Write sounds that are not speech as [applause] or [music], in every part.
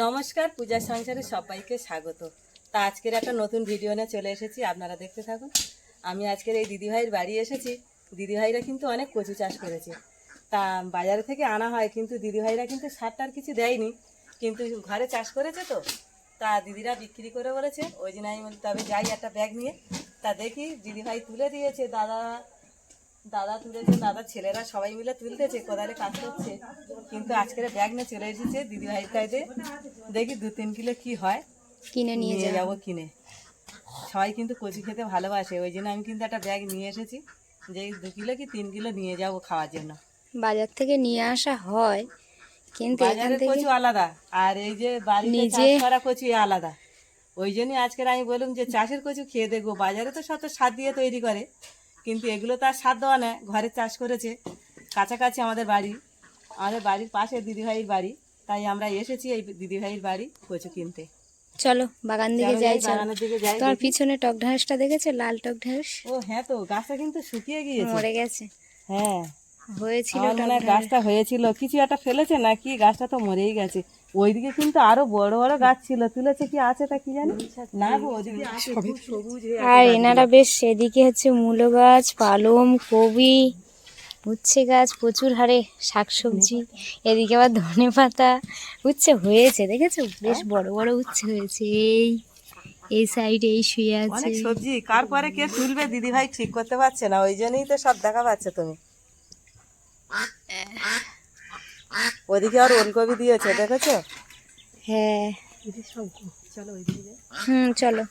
নমস্কার, পূজা সংসারে সবাইকে স্বাগত। তা আজকের একটা নতুন ভিডিও নিয়ে চলে এসেছি, আপনারা দেখতে থাকুন। আমি আজকের এই দিদিভাইয়ের বাড়ি এসেছি। দিদিভাইরা কিন্তু অনেক কচু চাষ করেছে। তা বাজারে থেকে আনা হয়, কিন্তু দিদিভাইরা কিন্তু সারটার কিছু দেয়নি। কিন্তু ঘরে চাষ করেছে তো। তা দিদিরা বিক্রি করে বলেছে, ওই জন্য আমি তবে যাই একটা ব্যাগ নিয়ে। তা দেখি দিদিভাই তুলে দিয়েছে, দাদা দাদা তুলেছে দাদা ছেলেরা সবাই মিলে তুলতেছে কোদালে কাজ করছে। কিন্তু আজকের ব্যাগ নিয়ে চলে এসেছে দিদি ভাইয়ের কাছে। দেখি দু তিন কিলো কি হয়। কিনে নিয়ে যাব কিনে। সবাই কিন্তু কচু খেতে ভালোবাসে ওই জন্য আমি কিন্তু একটা ব্যাগ নিয়ে এসেছি। যে দু কিলো কি তিন কিলো নিয়ে যাব খাওয়ার জন্য। বাজার থেকে নিয়ে আসা হয় কিন্তু এখান থেকে কচু আলাদা আর এই যে বাড়িতে চাষ করা কচু আলাদা। ওই জন্যই আজকের আমি বললাম যে চাষের কচু খেয়ে দেখব। বাজারে তো শত সার দিয়ে তৈরি করে। কিন্তু এগুলো তার সার দেওয়া নেয় ঘরে চাষ করেছে। কাছাকাছি আমাদের বাড়ি আমাদের বাড়ির পাশে দিদিভাইয়ের বাড়ি তাই আমরা এসেছি এই দিদিভাইয়ের বাড়ি কচু কিনতে। চলো বাগান দিকে যাই যাই, বাগানের দিকে যাই তোমার পিছনে টক ঢাঁসটা দেখেছে? লাল টক ঢাঁস ও হ্যাঁ তো গাছটা কিন্তু শুকিয়ে গিয়েছে। মরে গেছে। হ্যাঁ। হয়েছিল মনে। গাছটা হয়েছিল। কিছু একটা ফেলেছে নাকি? গাছটা তো মরেই গেছে। ওইদিকে কিন্তু আরও বড় বড় গাছ ছিল। তুলেছে কি? আছে তা কি জানি? না গো ওদিকে আর এনারা বেশ এদিকে হচ্ছে মূলো গাছ পালং কবি উচ্ছে গাছ প্রচুর হারে শাকসবজি এদিকে আবার ধনে পাতা। উচ্ছে হয়েছে দেখেছ? বেশ। বড় বড় উচ্ছে হয়েছে। এই এই সাইডে এই শুয়ে আছে। সবজি। কার পরে কে তুলবে দিদি ভাই ঠিক করতে পারছে না। ওই জন্যই তো সব দেখা পাচ্ছে তুমি। ওদিকে আর ওলকপি দিয়েছে দেখেছ? হ্যাঁ। চলো হুম চলো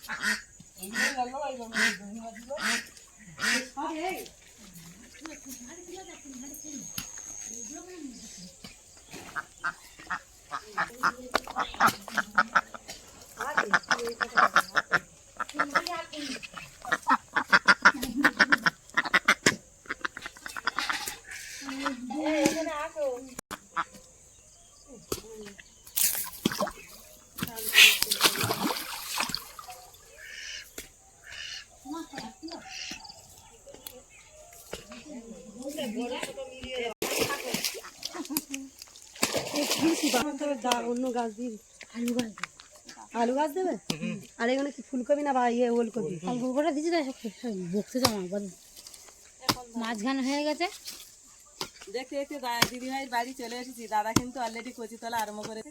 অন্য গাছ দিবি আলু গাছ আলু গাছ দেবে আর এখানে কি ফুলকপি না বা ইয়ে ওলকপি করে দিচ্ছি তাই বকতে যাও আমার বল। মাঝখানে হয়ে গেছে। দেখতে দেখতে দিদি ভাইয়ের বাড়ি চলে এসেছি। দাদা কিন্তু অলরেডি কচি তোলা আরম্ভ করে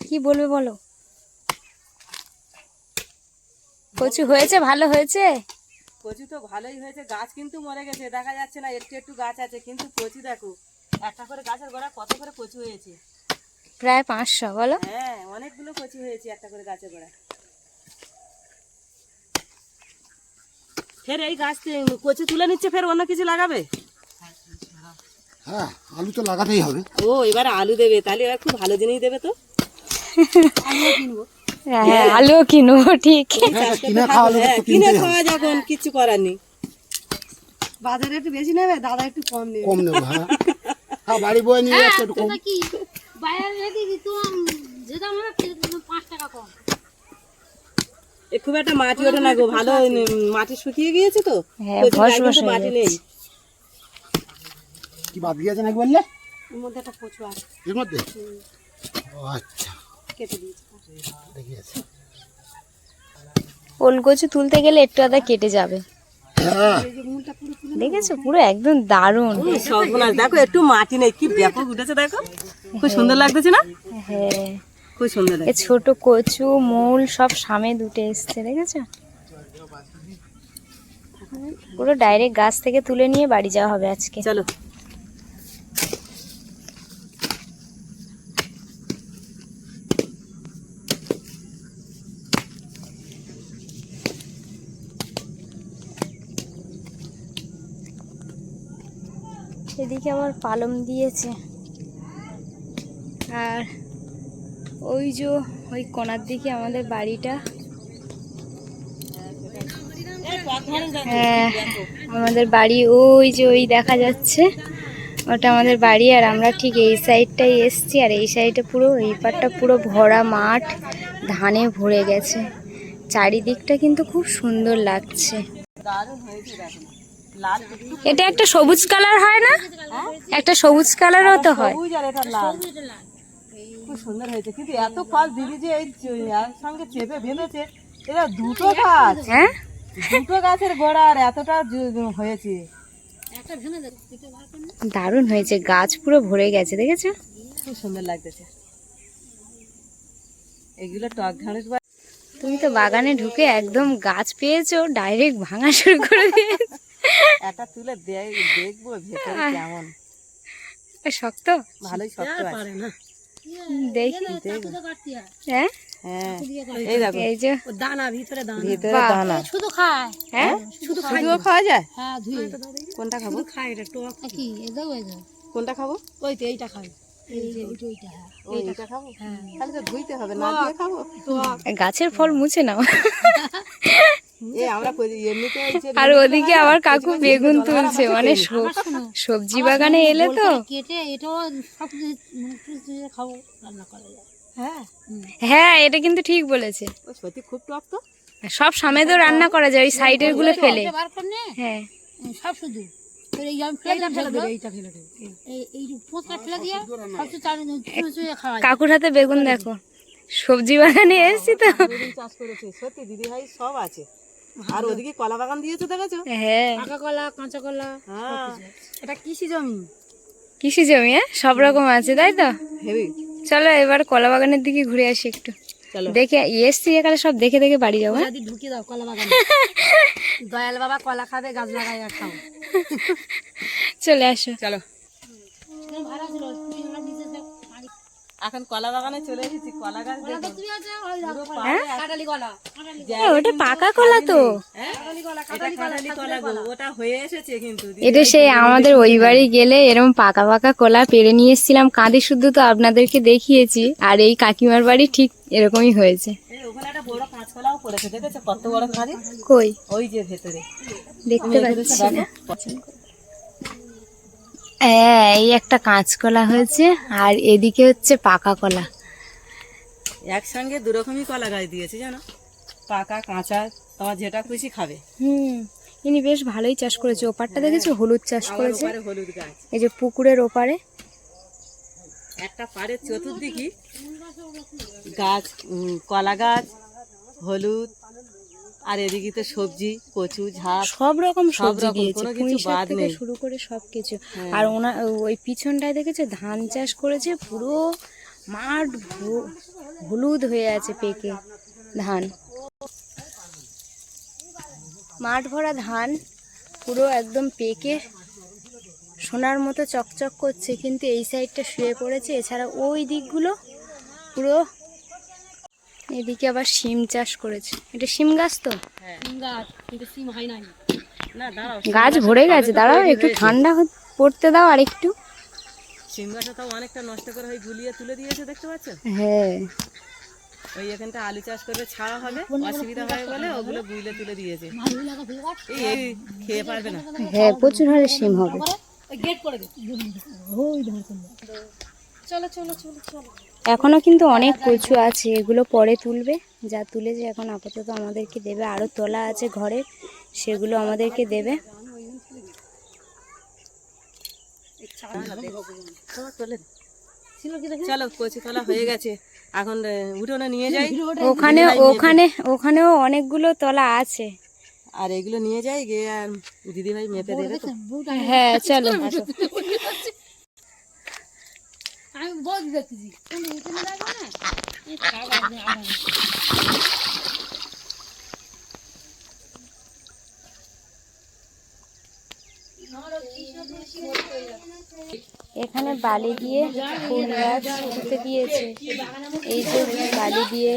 কি বলবে বলো? কচু হয়েছে ভালো হয়েছে? কচু তো ভালোই হয়েছে গাছ কিন্তু মরে গেছে দেখা যাচ্ছে না একটু একটু গাছ আছে কিন্তু কচু দেখো একটা করে গাছের গোড়া কত করে কচু হয়েছে। প্রায় পাঁচশো বলো। হ্যাঁ অনেকগুলো কচু হয়েছে একটা করে গাছের গোড়া ফের এই গাছ কচু তুলে নিচ্ছে ফের অন্য কিছু লাগাবে? হ্যাঁ আলু তো লাগাতেই হবে। ও এবার আলু দেবে তাহলে এবার খুব ভালো জিনিস দেবে তো। হ্যাঁ আলুও কিনবো ঠিক। হ্যাঁ কিনে খাওয়া হ্যাঁ খাওয়া যখন কিছু করার নেই। বাজারে একটু বেশি নেবে দাদা একটু কম নেবে। কম নেব হ্যাঁ। হ্যাঁ বাড়ি বয়ে নিয়ে যাচ্ছে একটু কম। বাইরে রেখে দিতাম যেতাম আমরা পাঁচ টাকা কম। খুব একটা মাটি ওঠে না গো ভালো মাটি শুকিয়ে গিয়েছে তো। হ্যাঁ, মাটি নেই কি বাদ গিয়েছে নাকি বললে? এর মধ্যে একটা কচু আছে। এর মধ্যে? ও আচ্ছা। কেটে দিয়েছি। দেখি ওল কচু তুলতে গেলে একটু আদা কেটে যাবে। হ্যাঁ। দেখেছ? পুরো একদম দারুণ। দেখো একটু মাটি নেই কি ব্যাপক উঠেছে দেখো। খুব সুন্দর লাগতেছে না? হ্যাঁ। খুব সুন্দর এ ছোট কচু মূল সব সামে দুটে এসছে দেখেছ? পুরো ডাইরেক্ট গাছ থেকে তুলে নিয়ে বাড়ি যাওয়া হবে আজকে। চলো। এদিকে আবার পালম দিয়েছে। আর ওই যে ওই কোনার দিকে আমাদের বাড়িটা। হ্যাঁ আমাদের বাড়ি ওই যে ওই দেখা যাচ্ছে। ওটা আমাদের বাড়ি আর আমরা ঠিক এই সাইডটাই এসছি আর এই সাইডে পুরো, এই পাটটা পুরো ভরা মাঠ, ধানে ভরে গেছে। চারিদিকটা কিন্তু খুব সুন্দর লাগছে। এটা একটা সবুজ কালার হয় না? একটা সবুজ কালারও তো হয় সবুজ আর এটা লাল খুব সুন্দর হয়েছে। কিন্তু এত ফল দিদি যে এই একসঙ্গে চেপে বেঁধেছে এরা দুটো গাছ হ্যাঁ দুটো গাছের গোড়া আর এতটা হয়েছে। দারুণ হয়েছে গাছ পুরো ভরে গেছে দেখেছ? খুব সুন্দর লাগতেছে। এগুলো টক ঢাঁড়স তুমি তো বাগানে ঢুকে একদম গাছ পেয়েছ ডাইরেক্ট ভাঙা শুরু করে দিয়েছ। একটা তুলে দেখ দেখব ভেতরে কেমন। শক্ত? ভালোই শক্ত আছে। দেখি হ্যাঁ। হ্যাঁ? এই দেখো। এই যে। ও দানা ভিতরে দানা। ভিতরে বাহ। দানা। শুধু খায়। হ্যাঁ? শুধুও খাওয়া যায়? হ্যাঁ ধুয়ে। কোনটা খাব? খাই এটা টক। কি? এ দাও এ দাও কোনটা খাব? ওই তো এইটা খাই এই যে ওইটা ওইটা হ্যাঁ। ওই এটা খাব? তাহলে তো ধুইতে হবে না দিয়ে খাব? গাছের ফল মুছে নাও। [laughs] আর ওদিকে আবার কাকু বেগুন তুলছে মানে সবজি বাগানে এলে তো মানে হ্যাঁ? হ্যাঁ এটা কিন্তু ঠিক বলেছে। সত্যি খুব টক তো। সব সামেদও রান্না করা যায় ওই সাইডেরগুলো ফেলে। হ্যাঁ। সব শুধু। কাকুর হাতে বেগুন দেখো। সবজি বাগানে এসেছি তো। সত্যি দিদি ভাই সব আছে। আর ওদিকে কলা বাগান দিয়েছ দেখেছ? হ্যাঁ। পাকা কলা কাঁচা কলা হ্যাঁ। এটা কৃষি জমি? কৃষি জমি হ্যাঁ? সব রকম আছে তাই তো? হেবি চলো এবার কলা বাগানের দিকে ঘুরে আসি একটু। চলো। দেখে এসছি এখানে সব দেখে দেখে বাড়ি যাব হ্যাঁ? ঢুকিয়ে দাও কলা বাগানে। [laughs] দয়াল বাবা কলা খাবে গাছ লাগাই খাও। চলে আসো। চলো ভালো ছিল তুমি আমরা নিচে সব পানি এখন কলা বাগানে চলে এসেছি কলা গাছ ওটা পাকা কলা তো। হ্যাঁ? ওটা হয়ে এসেছে কিন্তু এটা সেই আমাদের ওই বাড়ি গেলে এরকম পাকা পাকা কলা পেরে নিয়ে এসেছিলাম। কাঁদি শুদ্ধ তো আপনাদেরকে দেখিয়েছি। আর এই কাকিমার বাড়ি ঠিক এরকমই হয়েছে। এই ওখানে একটা বড় কাঁচকলাও পড়েছে দেখেছ? কত বড় কই? ওই যে ভেতরে। দেখতে পাচ্ছি হ্যাঁ এই একটা কাঁচকলা হয়েছে আর এদিকে হচ্ছে পাকা কলা। একসঙ্গে দু রকমই কলা গাছ দিয়েছে জানো? পাকা কাঁচা তোমার যেটা খুশি খাবে। হুম ইনি বেশ ভালোই চাষ করেছে। ওপারটা দেখেছ? হলুদ চাষ করেছে। হলুদ গাছ। এই যে পুকুরের ওপারে। একটা পাড়ের চতুর্দিকে গাছ কলা গাছ হলুদ আর এদিকে তো সবজি কচু ঝাপ সব রকম সব সবজি দিয়েছে কোনো কিছু পুঁই শাক বাদ থেকে নেই। শুরু করে সব কিছু আর ওনা ওই পিছনটায় দেখেছ? ধান চাষ করেছে পুরো মাঠ হলুদ হয়ে আছে পেকে ধান। মাঠ ভরা ধান পুরো একদম পেকে সোনার মতো চকচক করছে কিন্তু এই সাইডটা শুয়ে পড়েছে। এছাড়া ওই দিকগুলো পুরো এদিকে আবার শিম চাষ করেছে। এটা শিম গাছ তো? গাছ সিম হয় নাই। না দাঁড়াও গাছ ভরে গেছে দাঁড়াও একটু ঠান্ডা পড়তে দাও আর একটু সিম গাছটা তাও অনেকটা নষ্ট করে ওই গুলিয়ে তুলে দিয়েছে দেখতে পাচ্ছ? হ্যাঁ। ওই এখানটা আলু চাষ করবে ছাড়া হবে অসুবিধা হয় বলে ওগুলো বুইলে তুলে দিয়েছে। এই খেয়ে পারবে না। হ্যাঁ প্রচুর হারে শিম হবে। গেট করে দে। এখনও কিন্তু অনেক কচু আছে এগুলো পরে তুলবে। যা তুলেছে এখন আপাতত আমাদেরকে দেবে। আরও তলা আছে ঘরে সেগুলো আমাদেরকে দেবে। চলো, চলে চলো কচি কলা হয়ে গেছে। এখন আহ, উঠোনে নিয়ে যাই। ওখানে ওখানে ওখানেও অনেকগুলো তলা আছে। আর এগুলো নিয়ে যাই গিয়ে দিদিভাই মেপে দেবে হ্যাঁ চলো। [laughs] আমি বল দেখতেছি কিন্তু এখানে লাগবে না এই খাবার দিয়ে আবার এখানে বালি দিয়ে ফুল গাছ পুঁতে দিয়েছে। এই যে বালি দিয়ে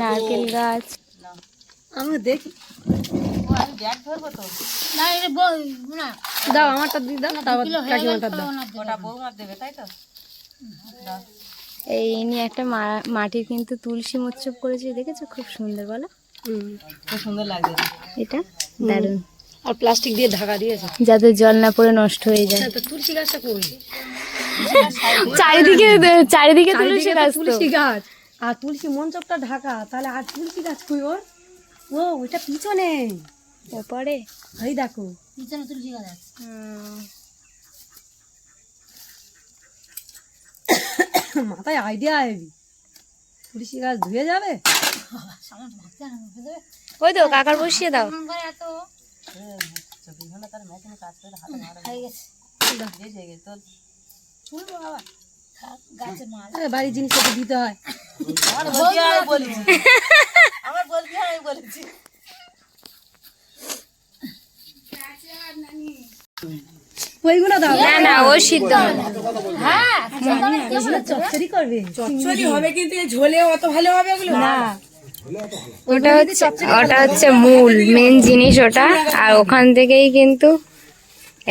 নারকেল গাছ। আমি দেখি। আমি ব্যাগ ধরবো তো না এটা বল না দাও আমারটা দিয়ে দাও। তারপর কাকিমারটা দাও ওটা বৌমার দেবে তাই তো? এই নিয়ে একটা মা- মাটির কিন্তু তুলসী মোচ্ছপ করেছে দেখেছ? খুব সুন্দর বলো। খুব সুন্দর লাগছে। এটা দারুণ। আর প্লাস্টিক দিয়ে ঢাকা দিয়েছে। যাতে জল না পড়ে নষ্ট হয়ে যায়। তুলসী গাছটা কই? চারিদিকে চারিদিকে তুলসী গাছ তুলসী গাছ। আর তুলসী মঞ্চপটা ঢাকা তাহলে আর তুলসী গাছ কই ওর? ও ওইটা পিছনে। ওপরে এই দেখো। পিছনে তুলসী গাছ আছে মাথায় আইডিয়া হেবি তুলসী গাছ ধুয়ে যাবে? ওই তো কাকার বসিয়ে দাও। হয়ে বাড়ির জিনিস দিতে হয়। আমার বলতে আমি বলেছি আমার বলতে আমি বলেছি ওইগুলো দাও। না না ও সিদ্ধ হবে। এগুলো চচ্চড়ি করবে। না। ওটা হচ্ছে ওটা হচ্ছে মূল মেন জিনিস ওটা। আর ওখান থেকেই কিন্তু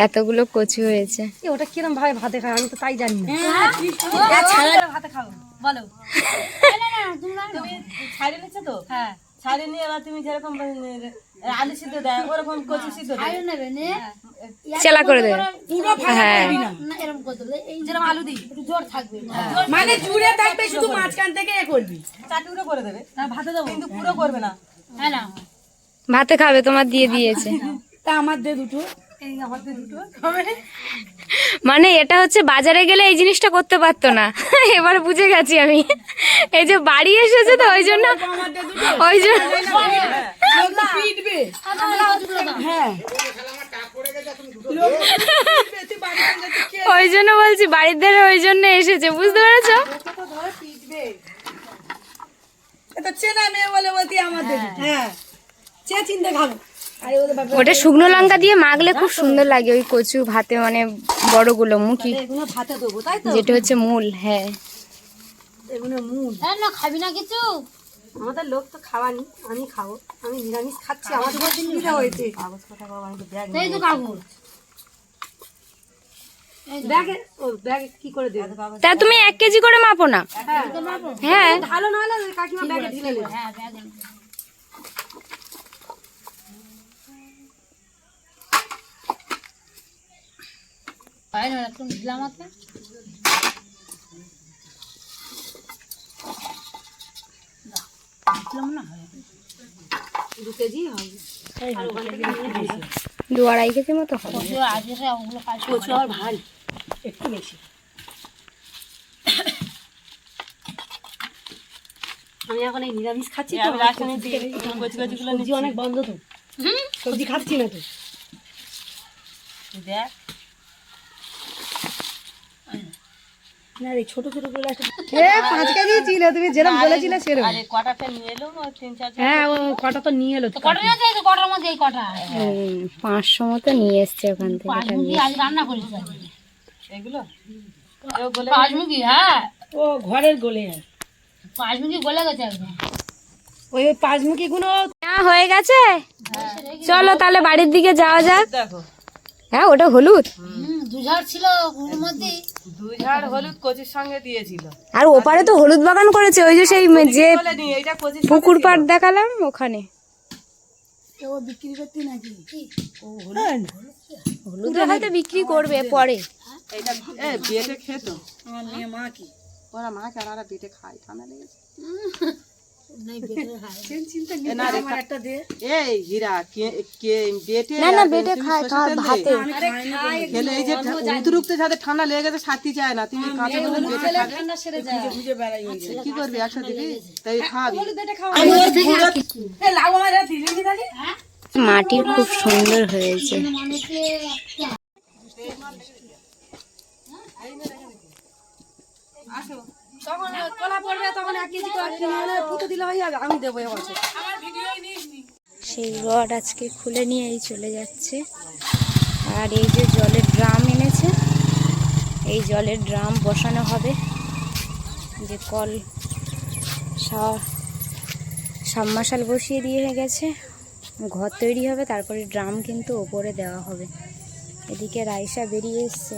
এতগুলো কচু হয়েছে। ওটা কিরম ভাবে ভাতে খায়? আমি তো তাই জানি না। ভাতে খাও। বলো। তুমি ছাড়িয়ে নিচ্ছ তো? হ্যাঁ। ছাড়িয়ে নিয়ে এবার তুমি যেরকম আলু সিদ্ধ দেয় ওরকম কচু সিদ্ধ দেয়। আয়ু নেবে নে। চেলা করে দেবে। হ্যাঁ। যেরকম আলু দিই। জোর থাকবে। মানে জুড়ে থাকবে শুধু মাঝখান থেকে এ করবি। চাটুকরো করে দেবে। ভাতে দেবো। কিন্তু পুরো করবে না। হ্যাঁ না। ভাতে খাবে তোমার দিয়ে দিয়েছে। এই আমার দিয়ে দুটো। মানে এটা হচ্ছে বাজারে গেলে এই জিনিসটা করতে পারতো না। এবার বুঝে গেছি আমি। এই যে বাড়ি এসেছে তো ওই জন্য ওই জন্য ওই জন্য বলছি বাড়ির ধারে ওই জন্য এসেছে বুঝতে পেরেছ? হ্যাঁ। চে চিনতে খাব আরে ওদের বাবা ওটা শুকনো লঙ্কা দিয়ে মাখলে খুব সুন্দর লাগে ওই কচু ভাতে মানে বড়গুলো মুখি। এগুলো ভাতে দেবো তাই তো? যেটা হচ্ছে মূল হ্যাঁ। মুন হ্যাঁ না খাবি না কিছু? আমাদের লোক তো খাওয়ানি আমি খাব। আমি নিরামিষ খাচ্ছি আমাদের খুব সুবিধা হয়েছে। এই তো কাকুর ব্যাগে ও ব্যাগে কি করে দেবে? তা তুমি এক কেজি করে মাপো না। হ্যাঁ। ভালো না হলে কাকিমা ব্যাগে ঢেলে নেবে ব্যাগ না একটু দিলাম হাতে দিলাম না দু কেজি হবে আড়াই কেজি মতো একটু বেশি আমি এখন এই নিরামিষ খাচ্ছি তো রাসায়নিক কচি কচিগুলো অনেক বন্ধ তো সবজি খাচ্ছি না তো দেখ। না রে ছোট ছোটগুলো এ পাঁচ কেজি ছিল তুমি যেরকম বলেছিলে সেরকম আরে কটা নিয়ে এলো তিন চার হ্যাঁ ও কটা তো নিয়ে এলো। কটা নিয়েছে এই কটার মধ্যে এই কটা? পাঁচশো মতো নিয়ে এসছে ওখান থেকে আজ রান্না করেছি এগুলো? হ্যাঁ। ও ঘরের গোলে পাঁচ মুখি গেছে একদম। ওই পাঁচমুখী গুলো হ্যাঁ হয়ে। গেছে চলো তাহলে বাড়ির দিকে যাওয়া যাক। হ্যাঁ ওটা হলুদ? হুম দু ঝাড় ছিল ওর মধ্যে। দুই ঝাড় হলুদ কচির সঙ্গে দিয়েছিল। আর ওপারে তো হলুদ বাগান করেছে ওই যে সেই যে নি এইটা পুকুর পাড় দেখালাম ওখানে। ও বিক্রি করতে নাকি? হলুদ হয়তো বিক্রি করবে পরে। এইটা এ বেটে খেত। আমার মেয়ে মা কি? ওরা মা কি আর বেটে খায় ঠান্ডা লেগেছে। ঠান্ডা লেগে গেছে শান্তি চায় না। তুমি কাঁচা হলুদ কি করবি? একসাথে দিবি তাই খাবি? মাটির খুব সুন্দর হয়েছে। মানুষে তখন কলা পড়বে তখন এক কেজি করে কিনে এনে পুঁতে দিলে হয়ে যাবে আমি দেবো এবছর সেই রড আজকে খুলে নিয়েই চলে যাচ্ছে। আর এই যে জলের ড্রাম এনেছে এই জলের ড্রাম বসানো হবে। যে কল সাবমার্শাল বসিয়ে দিয়ে গেছে ঘর তৈরি হবে তারপরে ড্রাম কিন্তু ওপরে দেওয়া হবে। এদিকে রাইসা বেরিয়ে এসছে।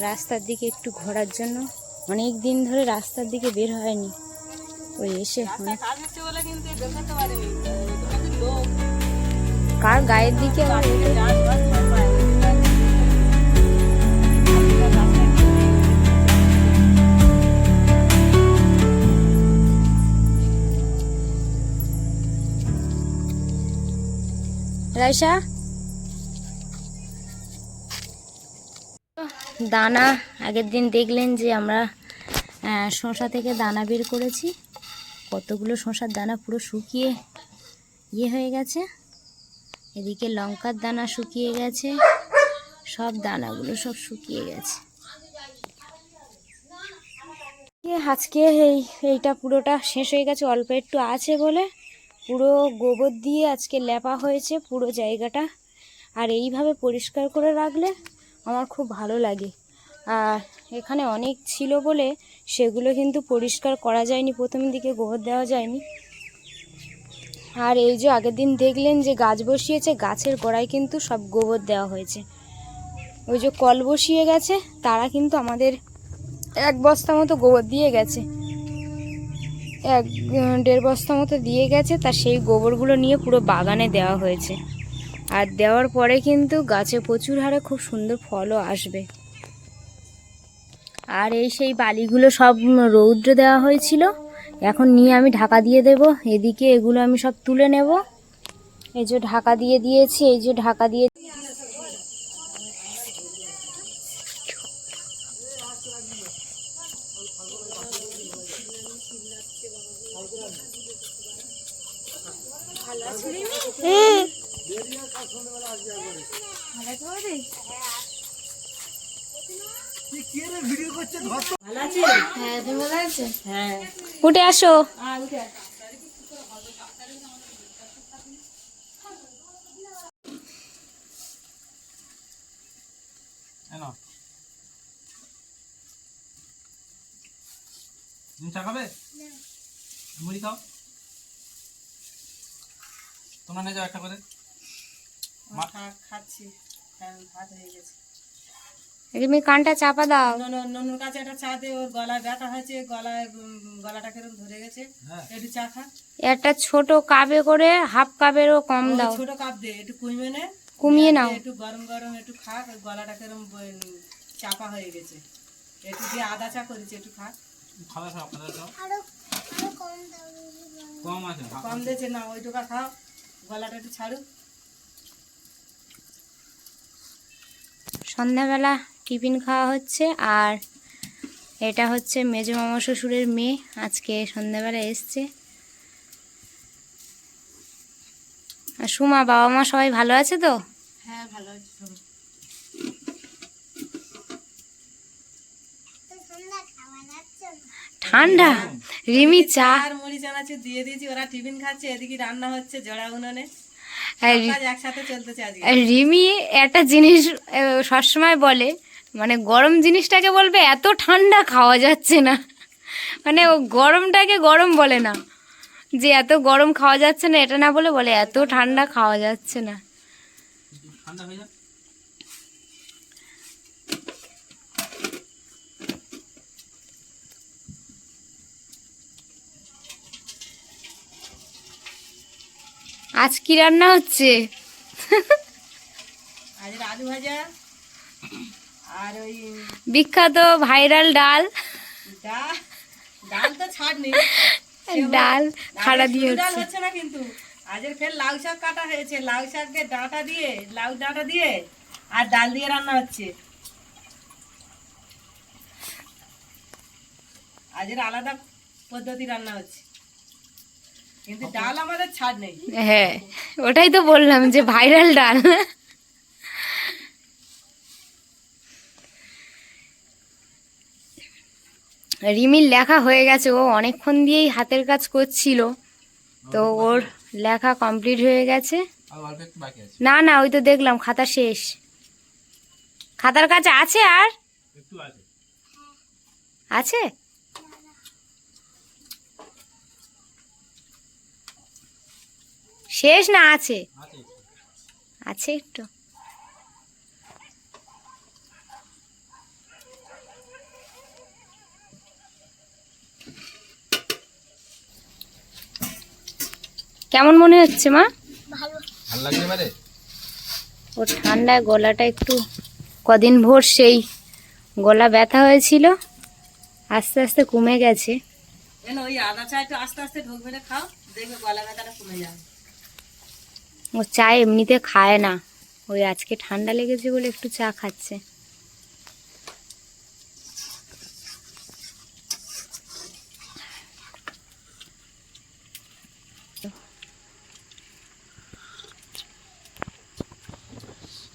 রাস্তার দিকে একটু ঘোরার জন্য। অনেক দিন ধরে রাস্তার দিকে বের হয়নি। ওই এসে কার গায়ের দিকে। রাইসা দানা, আগের দিন দেখলেন যে আমরা শসা থেকে দানা বের করেছি। কতগুলো শসার দানা পুরো শুকিয়ে ইয়ে হয়ে গেছে। এদিকে লঙ্কার দানা শুকিয়ে গেছে। সব দানাগুলো সব শুকিয়ে গেছে। আজকে এই, এইটা পুরোটা শেষ হয়ে গেছে। অল্প একটু আছে বলে পুরো গোবর দিয়ে আজকে লেপা হয়েছে পুরো জায়গাটা। আর এইভাবে পরিষ্কার করে রাখলে আমার খুব ভালো লাগে। আর এখানে অনেক ছিল বলে সেগুলো কিন্তু পরিষ্কার করা যায়নি, প্রথম দিকে গোবর দেওয়া যায়নি। আর এই যে আগের দিন দেখলেন যে গাছ বসিয়েছে, গাছের গোড়ায় কিন্তু সব গোবর দেওয়া হয়েছে। ওই যে কল বসিয়ে গেছে, তারা কিন্তু আমাদের এক বস্তা মতো গোবর দিয়ে গেছে। এক, দেড় বস্তা মতো দিয়ে গেছে, তা সেই গোবরগুলো নিয়ে পুরো বাগানে দেওয়া হয়েছে। আর দেওয়ার পরে কিন্তু গাছে প্রচুর হারে খুব সুন্দর ফলও আসবে। আর এই সেই বালিগুলো সব রৌদ্র দেওয়া হয়েছিল। এখন নিয়ে আমি ঢাকা দিয়ে দেব। এদিকে এগুলো আমি সব তুলে নেব। এই যে ঢাকা দিয়ে দিয়েছি, এই যে ঢাকা দিয়ে হ্যাঁ। উঠে আসো। চা খাবে? মুড়ি খাও। তোমরা নিয়ে যাও একটা করে। খাচ্ছি ভাত হয়ে গেছে। তুমি কানটা চাপা দাও। নন- ননুর কাছে একটা চা দে ওর গলায় ব্যথা হয়েছে গলায় গলাটা কিরম ধরে গেছে। হ্যাঁ। একটু চা খা। একটা ছোট কাপে করে হাফ কাপেরও কম দাও। ছোট কাপ দে একটু কুইমে নে। কমিয়ে নাও। একটু গরম গরম একটু খা গলাটা কিরম চাপা হয়ে গেছে। একটু দিয়ে আদা চা করেছি একটু খা। খাবে খাও খাবে খাও কম আছে কম দিয়েছে না ওইটুকা খাও। গলাটা একটু ছাড়ুক সন্ধ্যাবেলা টিফিন খাওয়া হচ্ছে। আর এটা হচ্ছে মেজো মামা শ্বশুরের মেয়ে আজকে সন্ধ্যাবেলা এসছে। আর সুমা বাবা মা সবাই ভালো আছে তো? হ্যাঁ ভালো আছে ঠান্ডা? রিমি চা? আর মুড়ি চানাচুর দিয়ে দিয়েছি ওরা টিফিন খাচ্ছে এদিকে রান্না হচ্ছে জড়া উনুনে। রিমি একটা জিনিস সবসময় বলে মানে গরম জিনিসটাকে বলবে এত ঠান্ডা খাওয়া যাচ্ছে না। মানে ও গরমটাকে গরম বলে না। যে এত গরম খাওয়া যাচ্ছে না এটা না বলে বলে এত ঠান্ডা খাওয়া যাচ্ছে না। আজ কি রান্না হচ্ছে? আজের আলু ভাজা। আর ওই বিখ্যাত ভাইরাল ডাল। ডাল তো ছাড় ডাল খাড়া দিয়ে ডাল হচ্ছে না কিন্তু। আজের ফের লাউ শাক কাটা হয়েছে। লাউ শাককে ডাঁটা দিয়ে লাউ ডাঁটা দিয়ে আর ডাল দিয়ে রান্না হচ্ছে। আজের আলাদা পদ্ধতি রান্না হচ্ছে। কিন্তু ডাল আমাদের ছাড় নেই। হ্যাঁ ওটাই তো বললাম যে ভাইরাল ডাল। রিমির লেখা হয়ে গেছে ও অনেকক্ষণ দিয়েই হাতের কাজ করছিল। তো ওর লেখা কমপ্লিট হয়ে গেছে। না না ওই তো দেখলাম খাতা শেষ। খাতার কাছে আছে আর? আছে। শেষ না আছে। আছে একটু। কেমন মনে হচ্ছে মা? ভালো। লাগছে এবারে? ও ঠান্ডায় গলাটা একটু কদিন ভোর সেই গলা ব্যথা হয়েছিল আস্তে আস্তে কমে গেছে। কেন ওই আদা চা একটু আস্তে আস্তে ঢোক মেরে খাও দেখবে গলা ব্যথাটা কমে যাবে। ও চা এমনিতে খায় না ওই আজকে ঠান্ডা লেগেছে বলে একটু চা খাচ্ছে।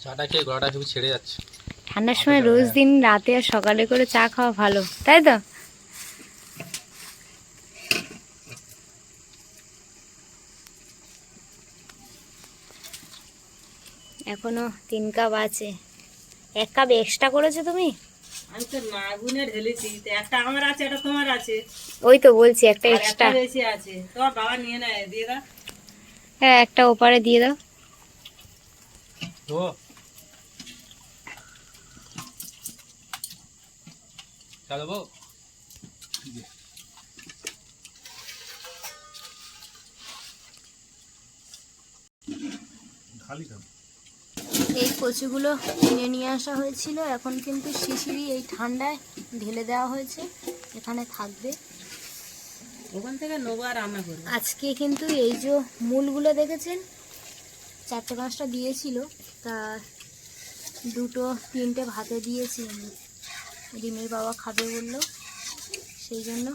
চাটা খেয়ে গলাটা একটু ছেড়ে যাচ্ছে। ঠান্ডার সময় রোজ দিন রাতে আর সকালে করে চা খাওয়া ভালো তাই তো? এখনও তিন কাপ আছে। এক কাপ এক্সট্রা করেছ তুমি? আমি তো না গুনে ঢেলেছি একটা আমার আছে একটা তোমার আছে। ওই তো বলছি একটা এক্সট্রা বেশি আছে। তোমার বাবা নিয়ে নেয় দিয়ে দাও। হ্যাঁ একটা ওপারে দিয়ে দাও। তো এই কচুগুলো কিনে নিয়ে আসা হয়েছিল। এখন কিন্তু শিশিরি এই ঠান্ডায় ঢেলে দেওয়া হয়েছে। এখানে থাকবে। ওখান থেকে নেব আর রান্না করব। আজকে কিন্তু এই যে মূলগুলো দেখেছেন? চারটে পাঁচটা দিয়েছিল। তা দুটো তিনটে ভাতে দিয়েছি আমি। রিমের বাবা খাবে বলল সেই জন্য